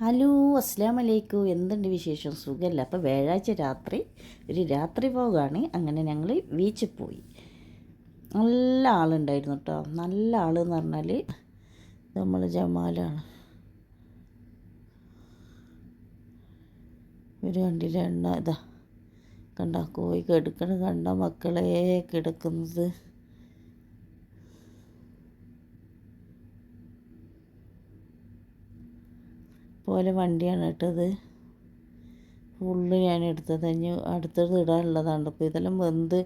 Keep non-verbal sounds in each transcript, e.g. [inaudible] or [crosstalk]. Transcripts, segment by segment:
Hello അസ്സാം വലൈക്കും എന്തുണ്ട് വിശേഷം? സുഖമല്ല അപ്പോൾ വ്യാഴാഴ്ച രാത്രി ഒരു രാത്രി പോകാണ് അങ്ങനെ ഞങ്ങൾ ബീച്ചിൽ പോയി. നല്ല ആളുണ്ടായിരുന്നു കേട്ടോ നല്ല ആളെന്ന് പറഞ്ഞാൽ നമ്മൾ ജമാലാണ്. ഒരു കണ്ടില്ല എണ്ണ ഇതാ. കണ്ട? കോഴി കിടക്കണ കണ്ട മക്കളെ കിടക്കുന്നത്? പോലെ വണ്ടിയാണ് ഇത് ഫുള്ള് ഞാൻ എടുത്തത്. ഇനി അടുത്തത് ഇടാനുള്ളതാണ്. അപ്പോൾ ഇതെല്ലാം വെന്ത്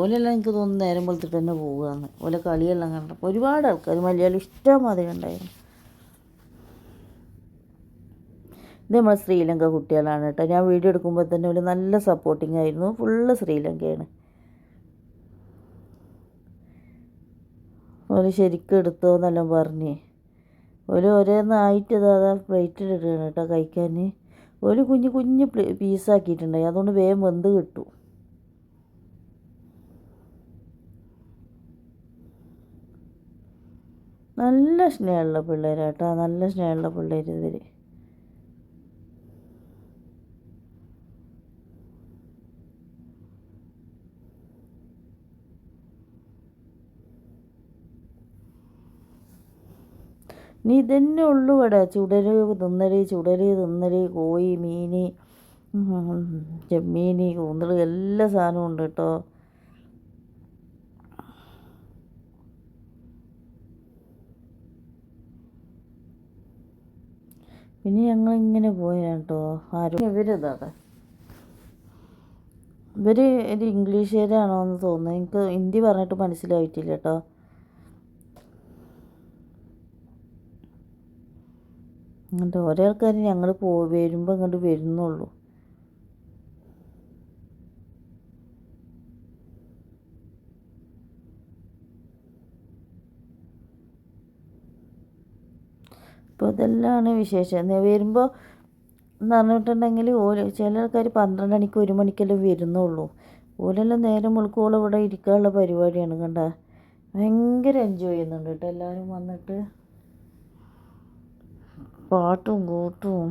ഓലെല്ലാം എനിക്ക് തോന്നുന്നു നേരം വെളുത്തിട്ട് തന്നെ പോവുകയാണ്. ഓലെ കളിയെല്ലാം കണ്ടപ്പോൾ ഒരുപാട് ആൾക്കാർ മലയാളം ഇഷ്ടമാതിരി ഉണ്ടായിരുന്നു. ഇത് നമ്മൾ ശ്രീലങ്ക കുട്ടികളാണ് കേട്ടോ. ഞാൻ വീഡിയോ എടുക്കുമ്പോൾ തന്നെ ഒരു നല്ല സപ്പോർട്ടിങ് ആയിരുന്നു. ഫുള്ള് ശ്രീലങ്കയാണ്. ഒരു ശരിക്കും എടുത്തോ എന്നെല്ലാം പറഞ്ഞേ. ഒരു ഓരോന്നായിട്ട് അതാ പ്ലേറ്റിലിടുകയാണ് കേട്ടോ കഴിക്കാൻ. ഒരു കുഞ്ഞു കുഞ്ഞു പീസാക്കിയിട്ടുണ്ടായി അതുകൊണ്ട് വേഗം വെന്ത് കിട്ടും. നല്ല സ്നേഹമുള്ള പിള്ളേരാട്ടോ നല്ല സ്നേഹമുള്ള പിള്ളേർ ഇവർ നീ ഇതന്നെ ഉള്ളു ഇവിടെ. ചുടൽ തിന്നൽ ചുടൽ തിന്നൽ കോഴി മീൻ ചെമ്മീൻ കൂന്തൽ എല്ലാ സാധനവും ഉണ്ട് കേട്ടോ. പിന്നെ ഞങ്ങൾ ഇങ്ങനെ പോയാണ് കേട്ടോ. ആരും ഇവരിതാ. ഇവർ ഒരു ഇംഗ്ലീഷുകാരാണോ എന്ന് തോന്നുന്നു. എനിക്ക് ഹിന്ദി പറഞ്ഞിട്ട് മനസ്സിലായിട്ടില്ല കേട്ടോ. അങ്ങനത്തെ ഓരോ ആൾക്കാർ ഞങ്ങൾ പോ വരുമ്പോൾ അങ്ങോട്ട് വരുന്നുള്ളൂ. അപ്പോൾ ഇതെല്ലാമാണ് വിശേഷം. വരുമ്പോൾ എന്ന് പറഞ്ഞിട്ടുണ്ടെങ്കിൽ ഓരോ ചില ആൾക്കാർ പന്ത്രണ്ട് മണിക്ക് ഒരു മണിക്കെല്ലാം വരുന്നുള്ളൂ. ഓലെല്ലാം നേരം മുൾക്കോളം ഇവിടെ ഇരിക്കാനുള്ള പരിപാടിയാണ് കണ്ട. ഭയങ്കര എൻജോയ് ചെയ്യുന്നുണ്ട് കേട്ടോ എല്ലാവരും വന്നിട്ട്. പാട്ടും കൂട്ടും.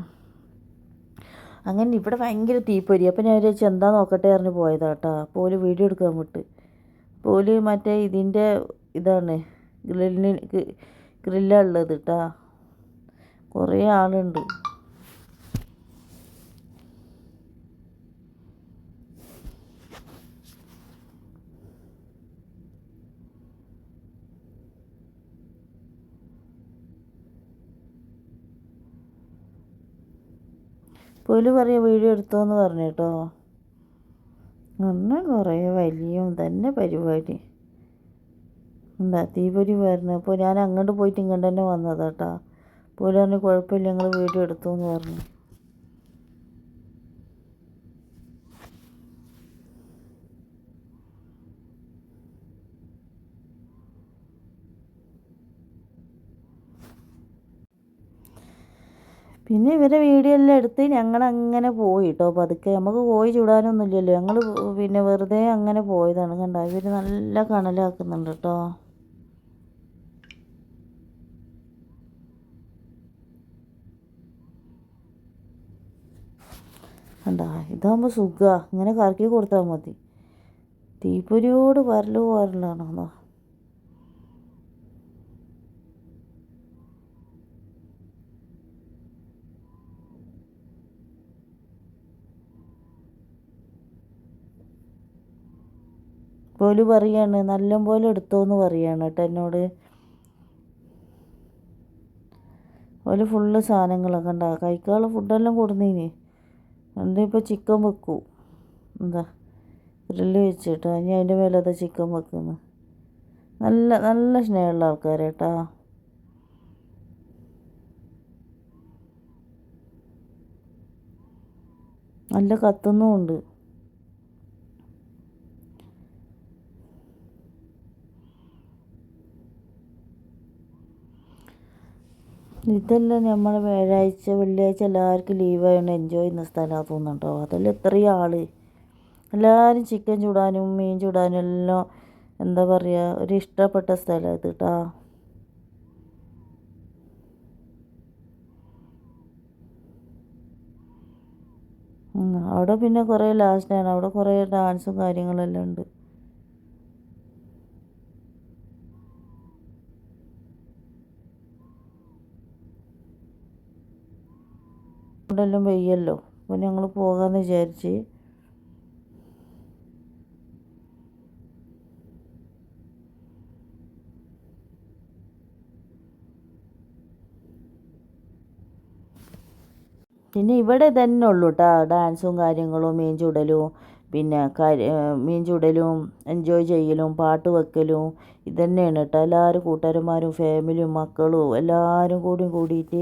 അങ്ങനെ ഇവിടെ ഭയങ്കര തീപ്പൊരി. അപ്പം ഞാൻ വിചാരിച്ചു എന്താ നോക്കട്ടെ പറഞ്ഞ് പോയതാ കേട്ടോ. പോൽ വീഡിയോ എടുക്കാൻ വിട്ട്. പോൽ മറ്റേ ഇതിന്റെ ഇതാണ് ഗ്രില്ലിന് ഉള്ളത് കേട്ടാ കുറേ ആളുണ്ട്. പോൽ പറയുക വീഡിയോ എടുത്തോന്ന് പറഞ്ഞു കേട്ടോ. നന്ന കുറേ വലിയ തന്നെ പരിപാടി. എന്താ തീപൊരി വരുന്നു അപ്പോൾ ഞാൻ അങ്ങോട്ട് പോയിട്ട് ഇങ്ങോട്ട് തന്നെ വന്നതാട്ടാ പോലും പറഞ്ഞു കുഴപ്പമില്ല ഞങ്ങൾ വീഡിയോ എടുത്തു എന്ന് പറഞ്ഞു. പിന്നെ ഇവരെ വീഡിയോ എല്ലാം എടുത്ത് ഞങ്ങൾ അങ്ങനെ പോയി കേട്ടോ പതുക്കെ നമുക്ക് പോയി ചൂടാനൊന്നും ഇല്ലല്ലോ ഞങ്ങൾ പിന്നെ വെറുതെ അങ്ങനെ പോയതാണ് കണ്ടോ. ഇവർ നല്ല കണലാക്കുന്നുണ്ട് കേട്ടോ കണ്ടാ? ഇതാകുമ്പോൾ സുഖമാണ് ഇങ്ങനെ കറക്കി കൊടുത്താൽ മതി. തീപ്പൊരിയോട് വരൽ പോരലാണോ പോലും പറയാണ് നല്ല പോലെ എടുത്തോന്ന് പറയാണ് കേട്ടോ എന്നോട്. ഓൽ ഫുള്ള് സാധനങ്ങളൊക്കെ ഉണ്ടാ കഴിക്കാനുള്ള ഫുഡെല്ലാം കൊടുന്നീന്. എന്താ ഇപ്പോൾ ചിക്കൻ വെക്കൂ? എന്താ? ഗ്രില്ല് വെച്ചിട്ടോ ഇനി അതിന്റെ മേലെ അതാ ചിക്കൻ വെക്കുന്നു? നല്ല നല്ല സ്നേഹമുള്ള ആൾക്കാരേട്ടാ നല്ല കത്തുന്നുമുണ്ട്. ഇതെല്ലാം നമ്മൾ വ്യാഴാഴ്ച വെള്ളിയാഴ്ച എല്ലാവർക്കും ലീവായാണ് എൻജോയ് ചെയ്യുന്ന സ്ഥലമാണ് തോന്നുന്നുണ്ടോ അതെല്ലാം എത്രയും ആൾ എല്ലാവരും ചിക്കൻ ചൂടാനും മീൻ ചൂടാനും എല്ലാം എന്താ പറയുക ഒരു ഇഷ്ടപ്പെട്ട സ്ഥലം ഇത് കേട്ടോ അവിടെ പിന്നെ കുറേ ലാസ്റ്റാണ് അവിടെ കുറേ ഡാൻസും കാര്യങ്ങളെല്ലാം ഉണ്ട്. ഇവിടെ എല്ലാം വെയ്യല്ലോ. അപ്പോൾ ഞങ്ങൾ പോകാമെന്ന് വിചാരിച്ച്. പിന്നെ ഇവിടെ തന്നെ ഉള്ളൂ കേട്ടോ ഡാൻസും കാര്യങ്ങളും മീൻ ചുടലും പിന്നെ മീൻ ചുടലും എൻജോയ് ചെയ്യലും പാട്ട് വെക്കലും ഇതന്നെയാണ് കേട്ടോ എല്ലാവരും കൂട്ടുകാരന്മാരും ഫാമിലിയും മക്കളും എല്ലാവരും കൂടി കൂടിയിട്ട്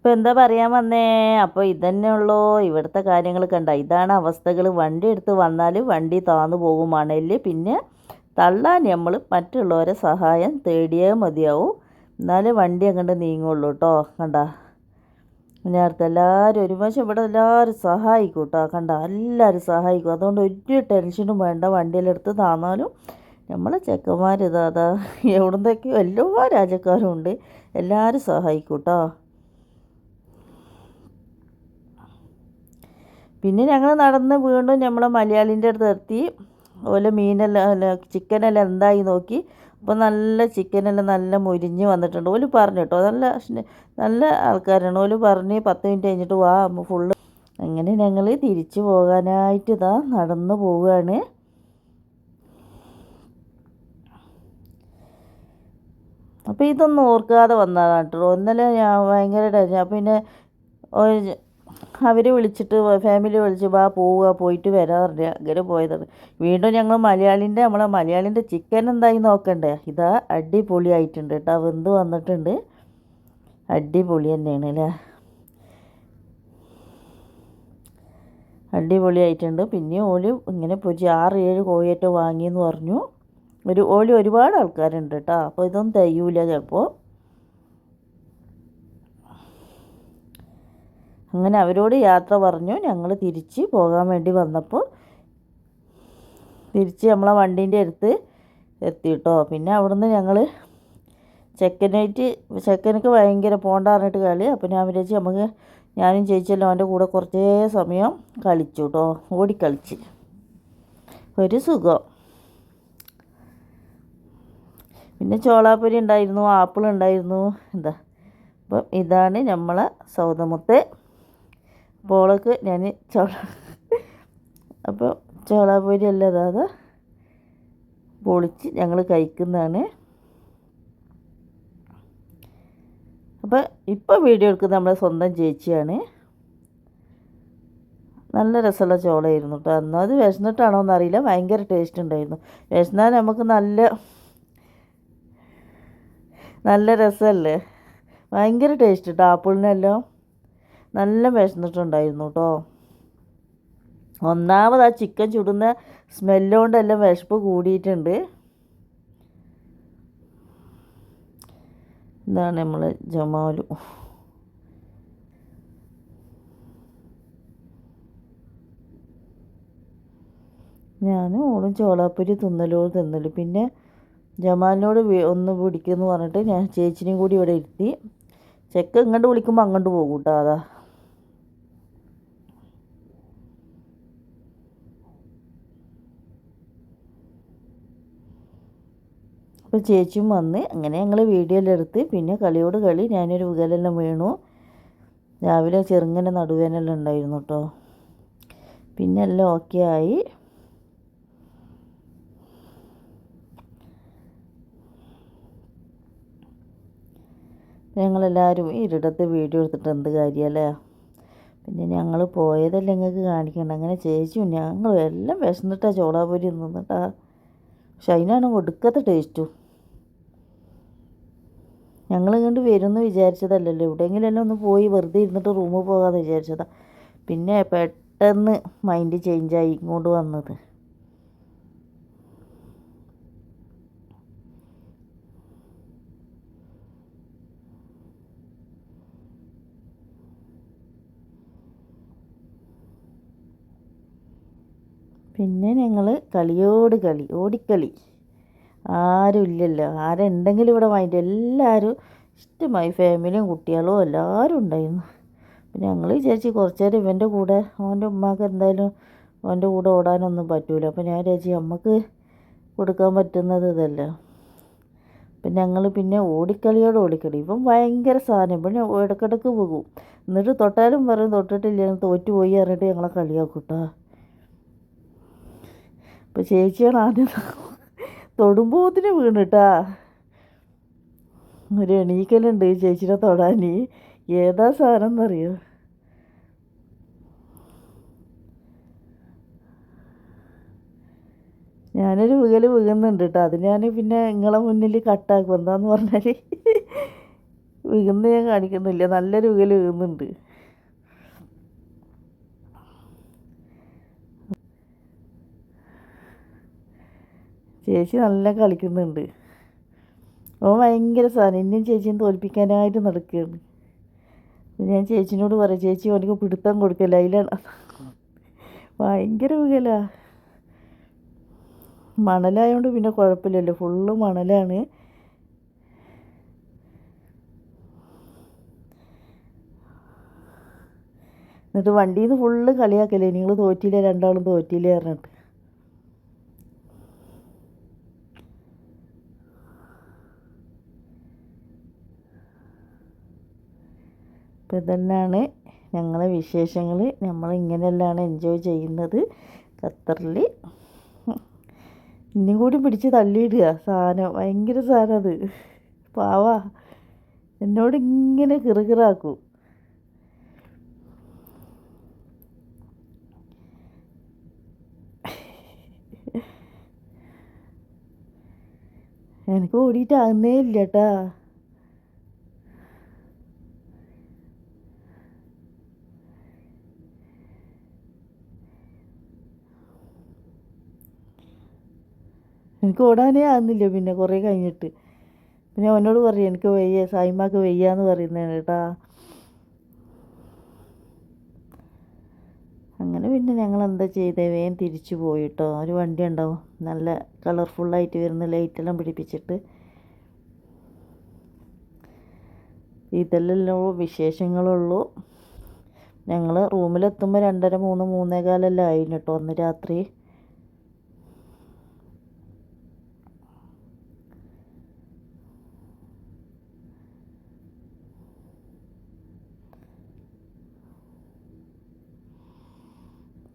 ഇപ്പോൾ എന്താ പറയാൻ വന്നേ? അപ്പോൾ ഇതന്നെ ഉള്ളൂ? ഇവിടുത്തെ കാര്യങ്ങൾ കണ്ട. ഇതാണ് അവസ്ഥകൾ വണ്ടി എടുത്ത് വന്നാൽ വണ്ടി താന്നു പോകും മണലിൽ പിന്നെ തള്ളാൻ നമ്മൾ മറ്റുള്ളവരെ സഹായം തേടിയേ മതിയാവും. എന്നാലേ വണ്ടി അങ്ങോട്ട് നീങ്ങുള്ളൂ കേട്ടോ. കണ്ട? നേരത്തെ എല്ലാവരും ഒരു വശം ഇവിടെ എല്ലാവരും സഹായിക്കും കേട്ടോ. കണ്ട? എല്ലാവരും സഹായിക്കും. അതുകൊണ്ട് ഒരു ടെൻഷനും വേണ്ട. വണ്ടിയിലെടുത്ത് താന്നാലും നമ്മളെ ചെക്കന്മാർ ഇതാ അതാ എവിടുന്നൊക്കെയോ എല്ലാ രാജ്യക്കാരും ഉണ്ട്. എല്ലാവരും സഹായിക്കും കേട്ടോ. പിന്നെ ഞങ്ങൾ നടന്ന് വീണ്ടും നമ്മളെ മലയാളിന്റെ അടുത്ത് എത്തി അതുപോലെ മീനെല്ലാം ചിക്കനെല്ലാം എന്തായി നോക്കി. അപ്പോൾ നല്ല ചിക്കനെല്ലാം നല്ല മുരിഞ്ഞ് വന്നിട്ടുണ്ട്. ഓൽ പറഞ്ഞു കേട്ടോ നല്ല നല്ല ആൾക്കാരാണ്. ഓൽ പറഞ്ഞ് പത്ത് മിനിറ്റ് കഴിഞ്ഞിട്ട് വാ ഫുള്ള് അങ്ങനെ ഞങ്ങൾ തിരിച്ചു പോകാനായിട്ട് ഇതാ നടന്നു പോവുകയാണ് അപ്പോൾ ഇതൊന്നും ഓർക്കാതെ വന്നതാണ് കേട്ടോ. ഒന്നല്ല ഞാൻ ഭയങ്കര ടെൻഷൻ പിന്നെ അവർ വിളിച്ചിട്ട് ഫാമിലി വിളിച്ച് വാ പോവുക പോയിട്ട് പറഞ്ഞു അങ്ങനെ പോയതാണ്. വീണ്ടും ഞങ്ങൾ മലയാളിന്റെ നമ്മളെ മലയാളിന്റെ ചിക്കൻ എന്തായി നോക്കണ്ടേ? ഇതാ അടിപൊളിയായിട്ടുണ്ട് കേട്ടോ. വെന്ത് വന്നിട്ടുണ്ട്? അടിപൊളി തന്നെയാണ് അല്ലേ? അടിപൊളിയായിട്ടുണ്ട്. പിന്നെ ഓൽ ഇങ്ങനെ പൊരിച്ച് ആറ് ഏഴ് കോഴിയേറ്റം വാങ്ങിയെന്ന് പറഞ്ഞു. ഒരു ഓലി ഒരുപാട് ആൾക്കാരുണ്ട് കേട്ടോ. അപ്പോൾ ഇതൊന്നും തയ്യൂല ചിലപ്പോൾ. അങ്ങനെ അവരോട് യാത്ര പറഞ്ഞു. ഞങ്ങൾ തിരിച്ച് പോകാൻ വേണ്ടി വന്നപ്പോൾ തിരിച്ച് നമ്മളെ വണ്ടീന്റെ അടുത്ത് എത്തി കേട്ടോ പിന്നെ അവിടുന്ന് ഞങ്ങൾ ചെക്കനായിട്ട് ചെക്കനക്ക് ഭയങ്കര പോണ്ട പറഞ്ഞിട്ട് കളി. അപ്പോൾ ഞാൻ വിചാരിച്ച് നമുക്ക് ഞാനും ചേച്ചിയല്ലോ അവന്റെ കൂടെ കുറച്ചേ സമയം കളിച്ചു കേട്ടോ ഓടിക്കളിച്ച്. ഒരു സുഖം. പിന്നെ ചോളാപ്പൊരി ഉണ്ടായിരുന്നു ആപ്പിൾ ഉണ്ടായിരുന്നു. എന്താ? അപ്പം ഇതാണ് നമ്മളെ സൗദമുത്ത് പോളക്ക് ഞാൻ ചോള അപ്പോൾ ചോളാപൊരി അല്ലാതെ പൊളിച്ച് ഞങ്ങൾ കഴിക്കുന്നതാണ്. അപ്പോൾ ഇപ്പോൾ വീഡിയോ എടുക്കുന്നത് നമ്മുടെ സ്വന്തം ചേച്ചിയാണ്. നല്ല രസമുള്ള ചോളയായിരുന്നു കേട്ടോ എന്നാൽ അത് വിശന്നിട്ടാണോ എന്നറിയില്ല. ഭയങ്കര ടേസ്റ്റ് ഉണ്ടായിരുന്നു. വിശന്നാൽ നമുക്ക് നല്ല നല്ല രസമല്ലേ? ഭയങ്കര ടേസ്റ്റ് കേട്ടോ ആപ്പിളിനെല്ലാം നല്ല വിശന്നിട്ടുണ്ടായിരുന്നു കേട്ടോ ഒന്നാമത് ആ ചിക്കൻ ചുടുന്ന സ്മെല്ലുകൊണ്ടെല്ലാം വിശപ്പ് കൂടിയിട്ടുണ്ട്. ഇതാണ് നമ്മൾ ജമാലു. ഞാനും ഓളും ചോളാപ്പൊരി തിന്നലോ തിന്നൽ. പിന്നെ ജമാലിനോട് ഒന്ന് പിടിക്കുമെന്ന് പറഞ്ഞിട്ട് ഞാൻ ചേച്ചിനെയും കൂടി ഇവിടെ ഇരുത്തി. ചെക്ക് ഇങ്ങോട്ട് വിളിക്കുമ്പോൾ അങ്ങോട്ട് പോകും കേട്ടോ അതാ. അപ്പോൾ ചേച്ചിയും വന്ന് അങ്ങനെ ഞങ്ങൾ വീഡിയോ എല്ലാം എടുത്ത് പിന്നെ കളിയോട് കളി ഞാനൊരു വികലെല്ലാം വീണു. രാവിലെ ചെറുങ്ങനെ നടുവേനെല്ലാം ഉണ്ടായിരുന്നു കേട്ടോ പിന്നെ എല്ലാം ഓക്കെ ആയി. ഞങ്ങളെല്ലാവരും ഇരിടത്ത് വീഡിയോ എടുത്തിട്ട് എന്ത് കാര്യമല്ലേ പിന്നെ ഞങ്ങൾ പോയതല്ലേ നിങ്ങൾക്ക് കാണിക്കണ്ട. അങ്ങനെ ചേച്ചിയും ഞങ്ങളും എല്ലാം വിശന്നിട്ടാണ് ചോളാപൊരി നിന്നിട്ടാ പക്ഷെ അതിനാണ് ഒടുക്കത്തെ ടേസ്റ്റും ഞങ്ങളിങ്ങോട്ട് വരുമെന്ന് വിചാരിച്ചതല്ലല്ലോ. എവിടെയെങ്കിലും ഒന്ന് പോയി വെറുതെ ഇരുന്നിട്ട് റൂമിൽ പോകാമെന്ന് വിചാരിച്ചതാണ് പിന്നെ പെട്ടെന്ന് മൈൻഡ് ചേഞ്ചായി ഇങ്ങോട്ട് വന്നത്. പിന്നെ ഞങ്ങൾ കളിയോട് കളി ഓടിക്കളി. ആരും ഇല്ലല്ലോ. ആരുണ്ടെങ്കിലും ഇവിടെ വാങ്ങി എല്ലാവരും ഇഷ്ടമായി. ഫാമിലിയും കുട്ടികളും എല്ലാവരും ഉണ്ടായിരുന്നു. പിന്നെ ഞങ്ങൾ വിചാരിച്ച് കുറച്ച് നേരം ഇവന്റെ കൂടെ ഓന്റെ ഉമ്മക്ക് എന്തായാലും ഓന്റെ കൂടെ ഓടാനൊന്നും പറ്റൂല. അപ്പം ഞാൻ വിചാരിച്ചു അമ്മയ്ക്ക് കൊടുക്കാൻ പറ്റുന്നത് ഇതല്ല. അപ്പം ഞങ്ങൾ പിന്നെ ഓടിക്കളിയോട് ഓടിക്കളി. ഇപ്പം ഭയങ്കര സാധനം. പിന്നെ ഇടക്കിടക്ക് പോകും. എന്നിട്ട് തൊട്ടാലും പറയും തൊട്ടിട്ടില്ല തോറ്റു പോയി അറിഞ്ഞിട്ട് ഞങ്ങളെ കളിയാക്കൂട്ടോ കേട്ടോ അപ്പം ചേച്ചിയാണ് ആദ്യം തൊടുമ്പോത്തിന് വീണിട്ടാ. ഒരു എണീക്കലുണ്ട് ചേച്ചിനെ തൊടാൻ ഏതാ സാധനം എന്നറിയോ ഞാനൊരു വികൽ വീകുന്നുണ്ട് കേട്ടോ അത് ഞാൻ പിന്നെ നിങ്ങളെ മുന്നിൽ കട്ടാക്കും. എന്താന്ന് പറഞ്ഞാൽ വീകുന്ന ഞാൻ കാണിക്കുന്നില്ല. നല്ലൊരു വികൽ വീകുന്നുണ്ട്. ചേച്ചി നല്ല കളിക്കുന്നുണ്ട്. ഓൻ ഭയങ്കര സാധനം. എന്നെയും ചേച്ചിയും തോൽപ്പിക്കാനായിട്ട് നടക്കുകയാണ്. ഞാൻ ചേച്ചിനോട് പറയാം ചേച്ചി അവനക്ക് പിടുത്തം കൊടുക്കല്ല? അതിലാണ് ഭയങ്കര വികല. മണലായതുകൊണ്ട് പിന്നെ കുഴപ്പമില്ലല്ലോ. ഫുള്ള് മണലാണ്. എന്നിട്ട് വണ്ടിയിൽ നിന്ന് ഫുള്ള് കളിയാക്കല്ലേ? നിങ്ങൾ തോറ്റില്ല? രണ്ടാളും തോറ്റില്ല? പറഞ്ഞിട്ട്. അപ്പോൾ ഇതെല്ലാമാണ് ഞങ്ങളെ വിശേഷങ്ങൾ നമ്മൾ ഇങ്ങനെയെല്ലാം എൻജോയ് ചെയ്യുന്നത് ഖത്തറിൽ ഇനിയും കൂടി പിടിച്ച് തള്ളിയിടുക. സാധനം ഭയങ്കര സാധനം അത്. പാവാ. എന്നോട് ഇങ്ങനെ കിറുകിറാക്കും. എനിക്ക് ഓടിയിട്ടാകുന്നേ ഇല്ല കേട്ടാ എനിക്ക് ഓടാനേ ആകുന്നില്ല പിന്നെ കുറേ കഴിഞ്ഞിട്ട്. പിന്നെ അവനോട് പറയും എനിക്ക് വയ്യ സായിമാക്ക് വയ്യാന്ന് പറയുന്നതാണ് കേട്ടാ. അങ്ങനെ പിന്നെ ഞങ്ങൾ എന്താ ചെയ്തേ? വേഗം തിരിച്ചു പോയിട്ടോ ഒരു വണ്ടി ഉണ്ടാവും. നല്ല കളർഫുള്ളായിട്ട് വരുന്ന ലൈറ്റെല്ലാം പിടിപ്പിച്ചിട്ട്. ഇതെല്ലാം വിശേഷങ്ങളുള്ളൂ. ഞങ്ങൾ റൂമിലെത്തുമ്പോൾ രണ്ടര മൂന്ന് മൂന്നേകാലെല്ലാം ആയിരുന്നു കേട്ടോ. അന്ന് രാത്രി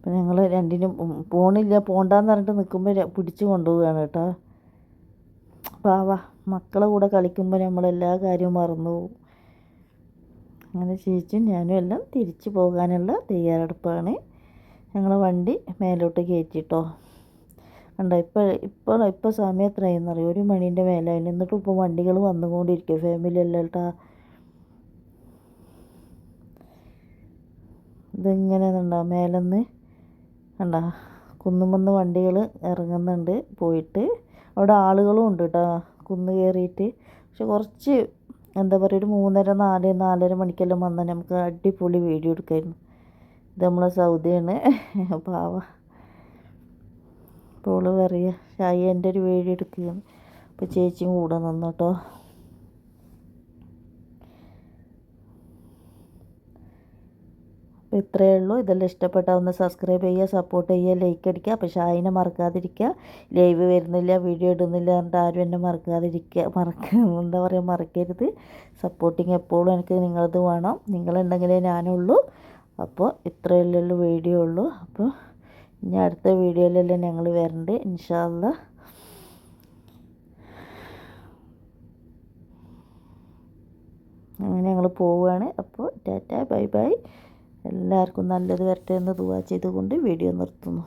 അപ്പം ഞങ്ങൾ രണ്ടിനും പോണില്ല പോണ്ടാന്ന് പറഞ്ഞിട്ട് നിൽക്കുമ്പോൾ പിടിച്ചു കൊണ്ടുപോവുകയാണ് കേട്ടോ. പാവ മക്കളെ കൂടെ കളിക്കുമ്പോൾ നമ്മളെല്ലാ കാര്യവും മറന്നു പോകും അങ്ങനെ ചേച്ചിയും ഞാനും എല്ലാം തിരിച്ചു പോകാനുള്ള തയ്യാറെടുപ്പാണ്. ഞങ്ങൾ വണ്ടി മേലോട്ട് കയറ്റിട്ടോ. കണ്ടോ ഇപ്പോൾ ഇപ്പോൾ ഇപ്പോൾ സമയം എത്രയെന്നറിയോ ഒരു മണീന്റെ മേലെ എന്നിട്ടും ഇപ്പോൾ വണ്ടികൾ വന്നുകൊണ്ടിരിക്കും ഫാമിലി അല്ല കേട്ടോ. ഇതിങ്ങനെ ഉണ്ടാവും മേലെന്ന്? കണ്ട കുന്നുമെന്ന് വണ്ടികൾ ഇറങ്ങുന്നുണ്ട് പോയിട്ട്. അവിടെ ആളുകളും ഉണ്ട് കേട്ടോ കുന്ന് കയറിയിട്ട് പക്ഷെ കുറച്ച് എന്താ പറയുക ഒരു മൂന്നര നാല് നാലര മണിക്കെല്ലാം വന്നാൽ നമുക്ക് അടിപൊളി വീഡിയോ എടുക്കായിരുന്നു. ഇത് നമ്മളെ സൗദിയാണ്. [laughs] പാവ. അപ്പോൾ പറയുക ഷായി എന്റെ ഒരു വീഡിയോ എടുക്കുകയാണ്. അപ്പോൾ ചേച്ചിയും കൂടെ നിന്നു കേട്ടോ ഇത്രയേ ഉള്ളൂ. ഇതെല്ലാം ഇഷ്ടപ്പെട്ടാവുന്ന സബ്സ്ക്രൈബ് ചെയ്യുക സപ്പോർട്ട് ചെയ്യുക ലൈക്ക് അടിക്കുക. അപ്പോൾ ഷായിനെ മറക്കാതിരിക്കുക. ലൈവ് വരുന്നില്ല വീഡിയോ ഇടുന്നില്ല എന്നിട്ട് ആരും എന്നെ മറക്കാതിരിക്കുക. മറക്ക എന്താ പറയുക മറക്കരുത്. സപ്പോർട്ടിങ് എപ്പോഴും എനിക്ക് നിങ്ങളത് വേണം. നിങ്ങളുണ്ടെങ്കിലേ ഞാനുള്ളൂ. അപ്പോൾ ഇത്രയല്ലേ വീഡിയോ ഉള്ളൂ. അപ്പോൾ ഇനി അടുത്ത വീഡിയോയിലെല്ലാം ഞങ്ങൾ വരണ്ട്. ഇൻഷാല്ല അങ്ങനെ ഞങ്ങൾ പോവുകയാണ് അപ്പോൾ ടാറ്റ ബൈ ബൈ. എല്ലാവർക്കും നല്ലത് വരട്ടെ എന്ന് ദുവാ ചെയ്തുകൊണ്ട് വീഡിയോ നിർത്തുന്നു.